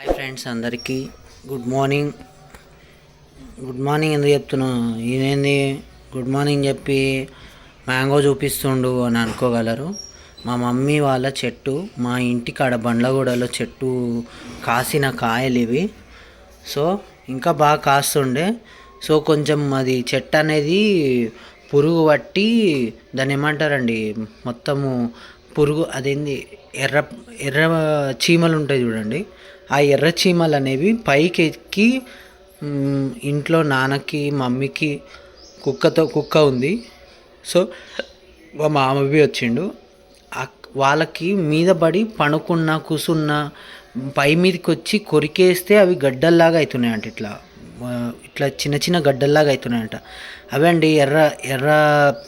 Hi friends అందరికీ. Good morning. Good morning ఎందుకు చెప్తున్నాను ఈయనేంది? గుడ్ మార్నింగ్ చెప్పి మ్యాంగో చూపిస్తుండు అని అనుకోగలరు. మా మమ్మీ వాళ్ళ చెట్టు మా ఇంటి కాడ బండ్లగూడలో చెట్టు కాసిన కాయలు ఇవి. సో ఇంకా బాగా కాస్తుండే. సో కొంచెం అది చెట్టు అనేది పురుగు పట్టి దాన్ని ఏమంటారండి? మొత్తము పురుగు అదేంది? ఎర్ర ఎర్ర చీమలు ఉంటాయి చూడండి. ఆ ఎర్ర చీమలు అనేవి పైకి ఎక్కి ఇంట్లో నాన్నకి మమ్మీకి కుక్కతో కుక్క ఉంది. సో మా మామవి వచ్చిండు. వాళ్ళకి మీద పడి పడుకున్న కూసున్న పై మీదకి వచ్చి కొరికేస్తే అవి గడ్డల్లాగా అవుతున్నాయి అంటే ఇట్లా. ఇట్లా చిన్న చిన్న గడ్డల్లాగా అవుతున్నాయంట అవే అండి ఎర్ర ఎర్ర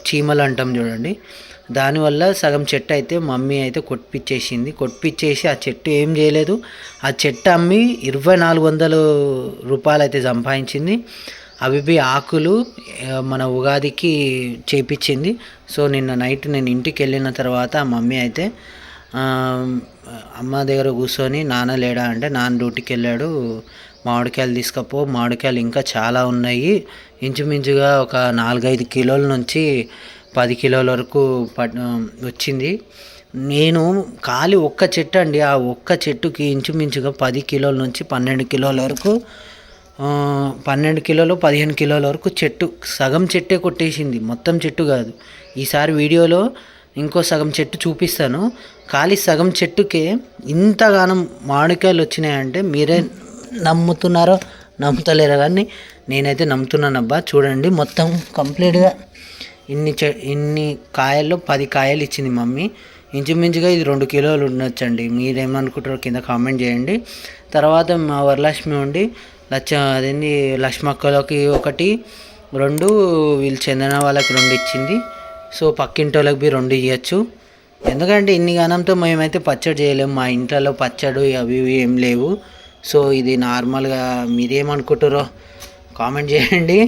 చీమలు అంటాం చూడండి. దానివల్ల సగం చెట్టు అయితే మమ్మీ అయితే కొట్టిచ్చేసింది కొట్టిచ్చేసి ఆ చెట్టు ఏం చేయలేదు. ఆ చెట్టు అమ్మి ఇరవై నాలుగు వందలు రూపాయలు అయితే సంపాదించింది. అవి బి ఆకులు మన ఉగాదికి చేపించింది సో నిన్న నైట్ నేను ఇంటికి వెళ్ళిన తర్వాత మమ్మీ అయితే అమ్మ దగ్గర కూర్చొని నాన్న లేడా? అంటే నాన్న డ్యూటీకి వెళ్ళాడు. మామిడికాయలు తీసుకపో మామిడికాయలు ఇంకా చాలా ఉన్నాయి. ఇంచుమించుగా ఒక నాలుగైదు కిలోల నుంచి పది కిలోల వరకు పట్ వచ్చింది. నేను ఖాళీ ఒక్క చెట్టు అండి. ఆ ఒక్క చెట్టుకి ఇంచుమించుగా పది కిలోల నుంచి పన్నెండు కిలోల వరకు పన్నెండు కిలోలు పదిహేను కిలోల వరకు చెట్టు సగం చెట్టే కొట్టేసింది. మొత్తం చెట్టు కాదు. ఈసారి వీడియోలో ఇంకో సగం చెట్టు చూపిస్తాను. ఖాళీ సగం చెట్టుకే ఇంతగానం మామిడికాయలు వచ్చినాయంటే మీరే నమ్ముతున్నారో నమ్ముతలేరో కానీ నేనైతే నమ్ముతున్నాను అబ్బా చూడండి మొత్తం కంప్లీట్గా ఇన్ని చె ఇన్ని కాయల్లో పది కాయలు ఇచ్చింది మమ్మీ. ఇంచుమించుగా ఇది రెండు కిలోలు ఉండొచ్చండి. మీరేమనుకుంటారో కింద కామెంట్ చేయండి. తర్వాత మా వరలక్ష్మి ఉండి లచ్చ అదేంది లక్ష్మక్కలకి ఒకటి రెండు వీళ్ళు చందన వాళ్ళకి రెండు ఇచ్చింది. సో పక్కింటి వాళ్ళకి బి రెండు ఇవ్వచ్చు ఎందుకంటే ఇన్ని గానంతో మేమైతే పచ్చడి చేయలేము మా ఇంట్లో పచ్చడి అవి ఇవి ఏం లేవు. సో ఇది నార్మల్గా మీరేమనుకుంటారో కామెంట్ చేయండి.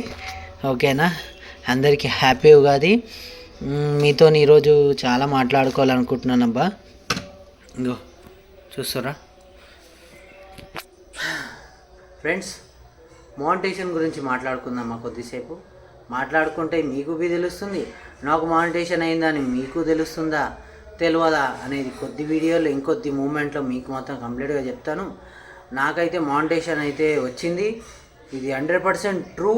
ఓకేనా? అందరికీ హ్యాపీ ఉగాది. మీతో ఈరోజు చాలా మాట్లాడుకోవాలనుకుంటున్నాను అబ్బా ఇంకో చూస్తారా? ఫ్రెండ్స్ మోనిటేషన్ గురించి మాట్లాడుకుందామా కొద్దిసేపు? మాట్లాడుకుంటే మీకు బి తెలుస్తుంది నాకు మానిటేషన్ అయిందని మీకు తెలుస్తుందా? తెలియదా అనేది కొద్ది వీడియోలో ఇంకొద్ది మూమెంట్లో మీకు మాత్రం కంప్లీట్గా చెప్తాను. నాకైతే మానిటేషన్ అయితే వచ్చింది. ఇది హండ్రెడ్ పర్సెంట్ ట్రూ.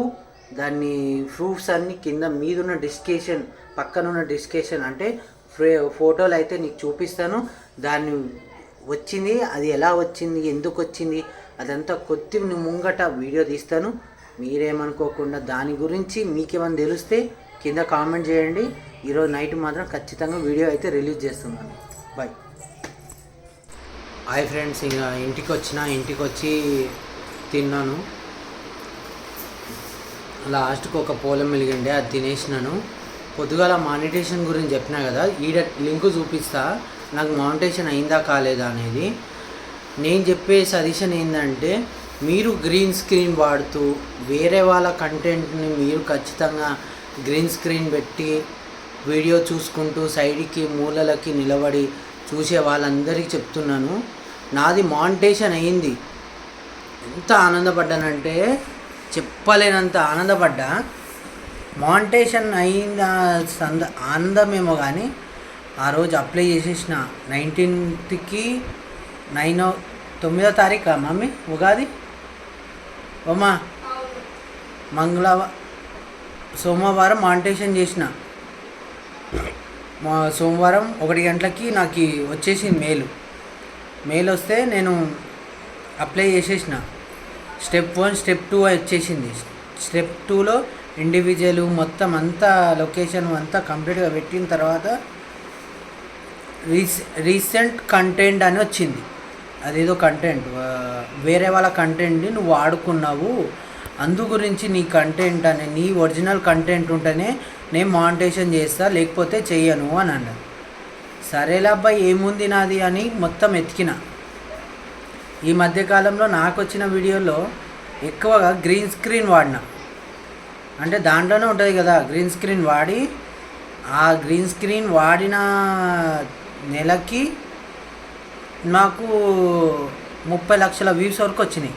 దాన్ని ప్రూఫ్స్ అన్నీ కింద మీదున్న డిస్కషన్ పక్కనున్న డిస్కషన్ అంటే ఫ్రే ఫోటోలు అయితే నీకు చూపిస్తాను. దాన్ని వచ్చింది. అది ఎలా వచ్చింది? ఎందుకు వచ్చింది? అదంతా కొద్ది ముంగట వీడియో తీస్తాను. మీరేమనుకోకుండా దాని గురించి మీకేమైనా తెలిస్తే కింద కామెంట్ చేయండి. ఈరోజు నైట్ మాత్రం ఖచ్చితంగా వీడియో అయితే రిలీజ్ చేస్తున్నాను. బాయ్ హాయ్ ఫ్రెండ్స్ ఇంకా ఇంటికి వచ్చిన ఇంటికి వచ్చి తిన్నాను. లాస్ట్కి ఒక పొలం వెలిగిండే అది తినేసినాను. పొద్దుగాల మానిటేషన్ గురించి చెప్పినా కదా ఈడ లింక్ చూపిస్తా నాకు మానిటేషన్ అయిందా కాలేదా అనేది. నేను చెప్పే సజెషన్ ఏంటంటే మీరు గ్రీన్ స్క్రీన్ వాడుతూ వేరే వాళ్ళ కంటెంట్ని మీరు ఖచ్చితంగా గ్రీన్ స్క్రీన్ పెట్టి వీడియో చూసుకుంటూ సైడ్కి మూలలకి నిలబడి చూసే వాళ్ళందరికీ చెప్తున్నాను. నాది మానిటేషన్ అయింది ఎంత ఆనందపడ్డానంటే చెప్పలేనంత ఆనందపడ్డా. మానిటేషన్ అయిన సంద ఆనందమేమో కానీ ఆ రోజు అప్లై చేసేసిన నైన్టీన్త్కి నైన్ తొమ్మిదో తారీఖు మమ్మీ? ఉగాది? ఓమా? మంగళవారం సోమవారం మానిటేషన్ చేసిన. మా సోమవారం ఒకటి గంటలకి నాకు వచ్చేసింది మేలు. మెయిల్ వస్తే నేను అప్లై చేసేసిన. స్టెప్ వన్ స్టెప్ టూ వచ్చేసింది. స్టెప్ టూలో ఇండివిజువల్ మొత్తం అంతా లొకేషన్ అంతా కంప్లీట్గా పెట్టిన తర్వాత రీస్ రీసెంట్ కంటెంట్ అని వచ్చింది. అదేదో కంటెంట్ వేరే వాళ్ళ కంటెంట్ని నువ్వు వాడుకున్నావు. అందు గురించి నీ కంటెంట్ అనే నీ ఒరిజినల్ కంటెంట్ ఉంటేనే నేను మానిటేషన్ చేస్తా లేకపోతే చెయ్యను అని అన్నది సరేలే అబ్బాయి ఏముంది నాది అని మొత్తం ఎతికిన. ఈ మధ్యకాలంలో నాకు వచ్చిన వీడియోలో ఎక్కువగా గ్రీన్ స్క్రీన్ వాడిన. అంటే దాంట్లోనే ఉంటుంది కదా గ్రీన్ స్క్రీన్ వాడి ఆ గ్రీన్ స్క్రీన్ వాడిన నెలకి నాకు ముప్పై లక్షల వ్యూస్ వరకు వచ్చినాయి.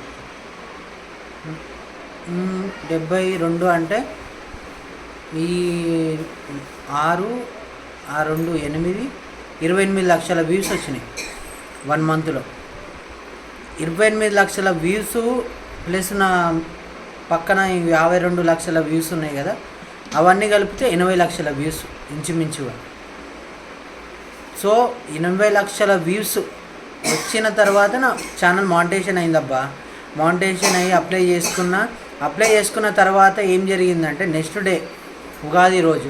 డెబ్బై రెండు అంటే ఈ ఆరు ఆ రెండు ఎనిమిది ఇరవై ఎనిమిది లక్షల వ్యూస్ వచ్చినాయి వన్ మంత్లో. ఇరవై ఎనిమిది లక్షల వ్యూస్ ప్లస్ నా పక్కన యాభై రెండు లక్షల వ్యూస్ ఉన్నాయి కదా అవన్నీ కలిపితే ఎనభై లక్షల వ్యూస్ ఇంచుమించుగా సో ఎనభై లక్షల వ్యూస్ వచ్చిన తర్వాత నా ఛానల్ మానిటేషన్ అయిందబ్బా. మానిటేషన్ అయ్యి అప్లై చేసుకున్న అప్లై చేసుకున్న తర్వాత ఏం జరిగిందంటే నెక్స్ట్ డే ఉగాది రోజు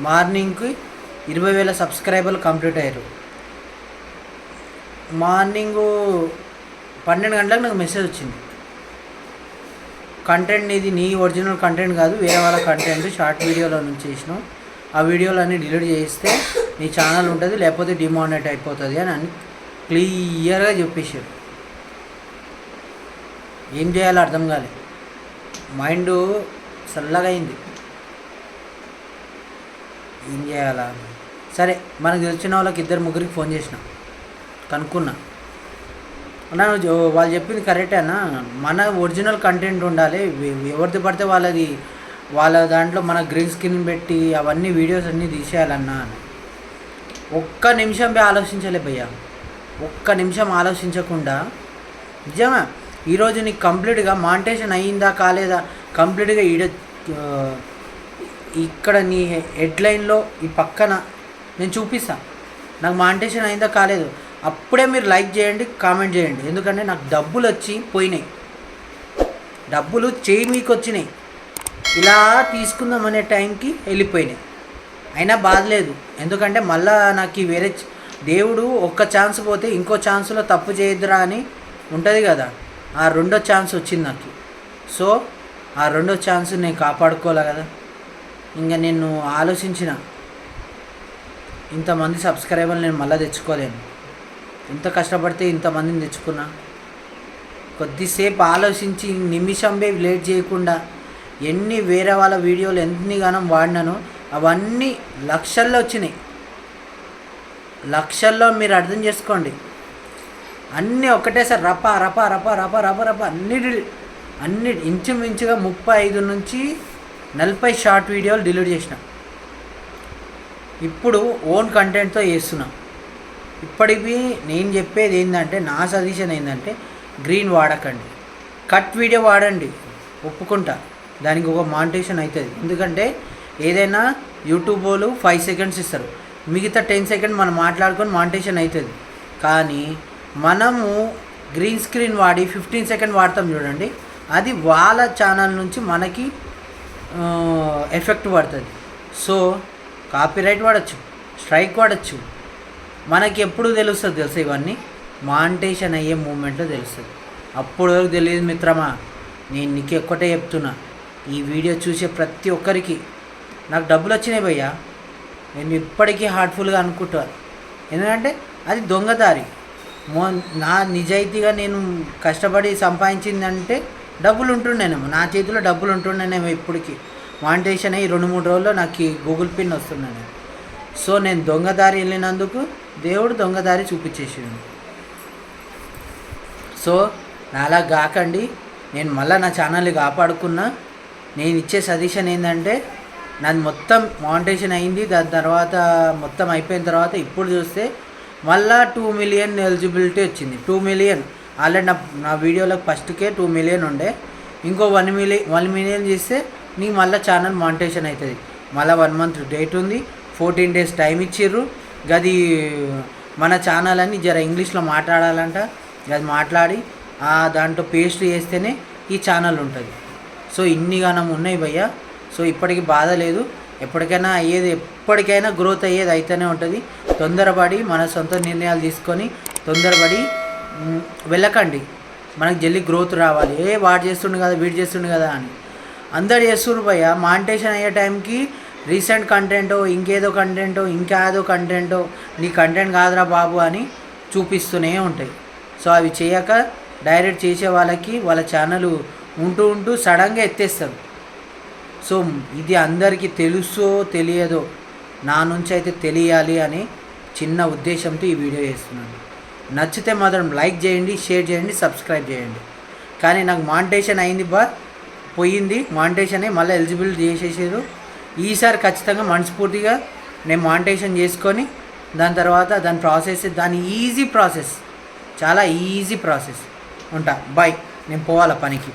మార్నింగ్కి ఇరవై వేల సబ్స్క్రైబర్లు కంప్లీట్ అయ్యారు. మార్నింగు పన్నెండు గంటలకు నాకు మెసేజ్ వచ్చింది. కంటెంట్ ఇది నీ ఒరిజినల్ కంటెంట్ కాదు వేరే వాళ్ళ కంటెంట్ షార్ట్ వీడియోలో నుంచి చేసినావు ఆ వీడియోలన్నీ డిలీట్ చేస్తే నీ ఛానల్ ఉంటుంది లేకపోతే డిమానేట్ అయిపోతుంది అని అని క్లియర్గా చెప్పేశారు. ఏం చేయాలో అర్థం కాలే. మైండ్ చల్లగా అయింది. ఏం చేయాలా? సరే మనకు తెలిసిన వాళ్ళకి ఇద్దరు ముగ్గురికి ఫోన్ చేసిన. కనుక్కున్నా. అన్నా వాళ్ళు చెప్పింది కరెక్టే అన్న. మన ఒరిజినల్ కంటెంట్ ఉండాలి. ఎవరిది పడితే వాళ్ళది వాళ్ళ దాంట్లో మన గ్రీన్ స్క్రీన్ పెట్టి అవన్నీ వీడియోస్ అన్నీ తీసేయాలన్నా అని. ఒక్క నిమిషం పోయి ఆలోచించలే భయ్యా. ఒక్క నిమిషం ఆలోచించకుండా. నిజమా? ఈరోజు నీకు కంప్లీట్గా మాంటేషన్ అయ్యిందా కాలేదా? కంప్లీట్గా ఈడ ఇక్కడ నీ హెడ్లైన్లో ఈ పక్కన నేను చూపిస్తాను నాకు మాంటేషన్ అయిందా కాలేదు. అప్పుడే మీరు లైక్ చేయండి కామెంట్ చేయండి. ఎందుకంటే నాకు డబ్బులు వచ్చి పోయినాయి. డబ్బులు చేయి మీకు వచ్చినాయి. ఇలా తీసుకుందాం అనే టైంకి వెళ్ళిపోయినాయి. అయినా బాధ లేదు. ఎందుకంటే మళ్ళా నాకు ఈ వేరే దేవుడు ఒక్క ఛాన్స్ పోతే ఇంకో ఛాన్స్లో తప్పు చేయొద్దురా అని ఉంటుంది కదా. ఆ రెండో ఛాన్స్ వచ్చింది నాకు. సో ఆ రెండో ఛాన్స్ నేను కాపాడుకోలే కదా. ఇంకా నేను ఆలోచించిన ఇంతమంది సబ్స్క్రైబర్లు నేను మళ్ళీ తెచ్చుకోలేను. ఎంత కష్టపడితే ఇంతమందిని తెచ్చుకున్నా. కొద్దిసేపు ఆలోచించి నిమిషం లేట్ చేయకుండా ఎన్ని వేరే వాళ్ళ వీడియోలు ఎన్ని గానం అవన్నీ లక్షల్లో వచ్చినాయి. లక్షల్లో మీరు అర్థం చేసుకోండి. అన్నీ ఒకటేసారి రప రప రప రప రప రప అన్ని అన్ని ఇంచుమించుగా ముప్పై ఐదు నుంచి నలభై షార్ట్ వీడియోలు డిలీట్ చేసిన. ఇప్పుడు ఓన్ కంటెంట్తో చేస్తున్నా. ఇప్పటికి నేను చెప్పేది ఏంటంటే నా సజెషన్ ఏంటంటే గ్రీన్ వాడకండి. కట్ వీడియో వాడండి. ఒప్పుకుంటా. దానికి ఒక మానిటేషన్ అవుతుంది. ఎందుకంటే ఏదైనా యూట్యూబ్ వాళ్ళు ఫైవ్ సెకండ్స్ ఇస్తారు. మిగతా టెన్ సెకండ్ మనం మాట్లాడుకొని మానిటేషన్ అవుతుంది. కానీ మనము గ్రీన్ స్క్రీన్ వాడి ఫిఫ్టీన్ సెకండ్ వాడతాం చూడండి. అది వాళ్ళ ఛానల్ నుంచి మనకి ఎఫెక్ట్ పడుతుంది. సో కాపీరైట్ వాడచ్చు స్ట్రైక్ వాడచ్చు. మనకి ఎప్పుడు తెలుస్తుంది తెలుసా ఇవన్నీ? మాంటేషన్ అయ్యే మూమెంట్లో తెలుస్తుంది. అప్పుడు వరకు తెలియదు మిత్రమా నేను నీకు ఒక్కటే చెప్తున్నా. ఈ వీడియో చూసే ప్రతి ఒక్కరికి నాకు డబ్బులు వచ్చినాయి భయ్యా. నేను ఇప్పటికీ హార్ట్ఫుల్గా అనుకుంటాను ఎందుకంటే అది దొంగదారి మో నా నిజాయితీగా నేను కష్టపడి సంపాదించిందంటే డబ్బులు ఉంటుండేనేమో నా చేతిలో డబ్బులు ఉంటుండేనేమో ఇప్పటికి. మానిటేషన్ అయ్యి రెండు మూడు రోజుల్లో నాకు ఈ గూగుల్ పిన్ వస్తున్నాను సో నేను దొంగదారి వెళ్ళినందుకు దేవుడు దొంగదారి చూపించేసిండు. సో నాలా కాకండి నేను మళ్ళీ నా ఛానల్ని కాపాడుకున్నా. నేను ఇచ్చే సజెషన్ ఏంటంటే నాది మొత్తం మానిటేషన్ అయింది. దాని తర్వాత మొత్తం అయిపోయిన తర్వాత ఇప్పుడు చూస్తే మళ్ళా టూ మిలియన్ ఎలిజిబిలిటీ వచ్చింది. Two million. ఆల్రెడీ నా నా వీడియోలకు ఫస్ట్కే టూ మిలియన్ ఉండే. ఇంకో వన్ మిలియన్ వన్ మిలియన్ చేస్తే నీకు మళ్ళీ ఛానల్ మానిటేషన్ అవుతుంది మళ్ళీ వన్ మంత్ డేట్ ఉంది. ఫోర్టీన్ డేస్ టైం ఇచ్చిర్రు. గది మన ఛానల్ అని జర ఇంగ్లీష్లో మాట్లాడాలంట. అది మాట్లాడి దాంట్లో పేస్ట్ చేస్తేనే ఈ ఛానల్ ఉంటుంది. సో ఇన్ని గానం ఉన్నాయి భయ్య. సో ఇప్పటికి బాధ లేదు. ఎప్పటికైనా అయ్యేది ఎప్పటికైనా గ్రోత్ అయ్యేది అయితేనే ఉంటుంది. తొందరపడి మన సొంత నిర్ణయాలు తీసుకొని తొందరపడి వెళ్ళకండి. మనకు జల్లి గ్రోత్ రావాలి. ఏ వాడు చేస్తుండు కదా వీడు చేస్తుండు కదా అని. అందరు చేస్తుండ్రు భయ్య. మానిటేషన్ అయ్యే టైంకి రీసెంట్ కంటెంటో ఇంకేదో కంటెంటో ఇంకా ఏదో కంటెంటో నీ కంటెంట్ కాదురా బాబు అని చూపిస్తూనే ఉంటాయి. సో అవి చేయక డైరెక్ట్ చేసే వాళ్ళకి వాళ్ళ ఛానల్ ఉంటూ ఉంటూ సడన్గా ఎత్తేస్తారు. సో ఇది అందరికీ తెలుసో తెలియదో నా నుంచి అయితే తెలియాలి అని చిన్న ఉద్దేశంతో ఈ వీడియో చేస్తున్నాను. నచ్చితే మాత్రం లైక్ చేయండి షేర్ చేయండి సబ్స్క్రైబ్ చేయండి. కానీ నాకు మానిటేషన్ అయింది బా పోయింది. మానిటేషన్ మళ్ళీ ఎలిజిబుల్ చేసేసారు. ఈసారి ఖచ్చితంగా మనస్ఫూర్తిగా నేను మానిటేషన్ చేసుకొని దాని తర్వాత దాని ప్రాసెస్ దాని ఈజీ ప్రాసెస్ చాలా ఈజీ ప్రాసెస్. ఉంటా బాయ్. నేను పోవాలా పనికి.